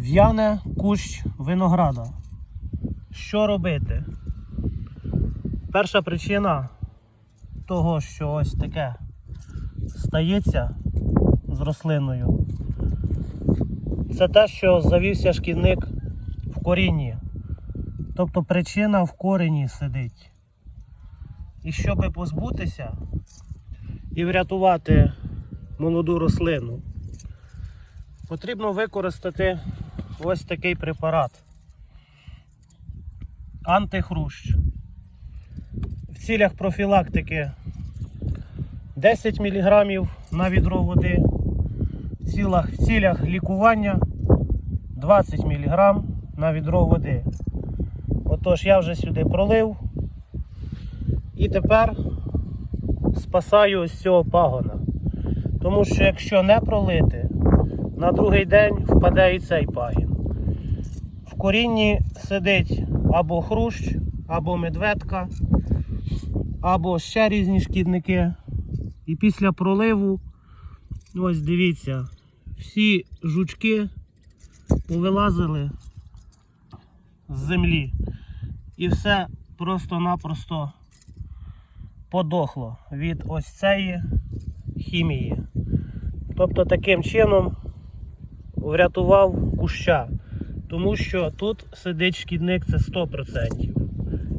В'яне кущ винограда. Що робити? Перша причина того, що ось таке стається з рослиною, це те, що завівся шкідник в корінні. Тобто причина в корені сидить. І щоб позбутися і врятувати молоду рослину, потрібно використати ось такий препарат. Антихрущ. В цілях профілактики 10 мг на відро води, в цілях, в цілях лікування 20 мг на відро води. Отож, я вже сюди пролив і тепер спасаю ось цього пагона. Тому що якщо не пролити, на другий день впаде і цей пагін. Корінні сидить або хрущ, або медведка, або ще різні шкідники. І після проливу, ось дивіться, всі жучки повилазили з землі. І все просто-напросто подохло від ось цієї хімії. Тобто таким чином врятував куща, тому що тут сидить шкідник це 100%.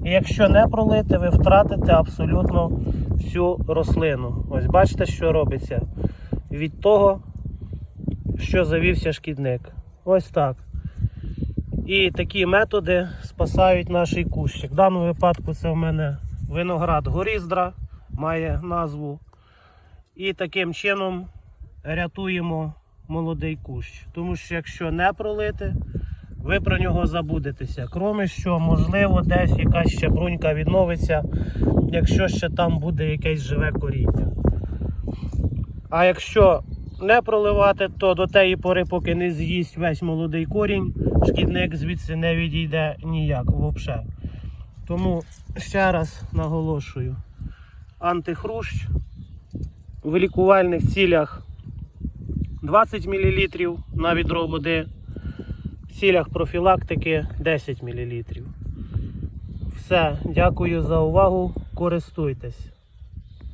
І якщо не пролити, ви втратите абсолютно всю рослину. Ось бачите, що робиться від того, що завівся шкідник. Ось так. І такі методи спасають наш кущик. В даному випадку це в мене виноград горіздра, має назву. І таким чином рятуємо молодий кущ. Тому що якщо не пролити, ви про нього забудетеся. Кроме що, можливо, десь якась ще брунька відновиться, якщо ще там буде якесь живе коріння. А якщо не проливати, то до тієї пори, поки не з'їсть весь молодий корінь, шкідник звідси не відійде ніяк взагалі. Тому ще раз наголошую: антихрущ в лікувальних цілях 20 мл на відро води, цілях профілактики 10 мл. Все, дякую за увагу. Користуйтесь.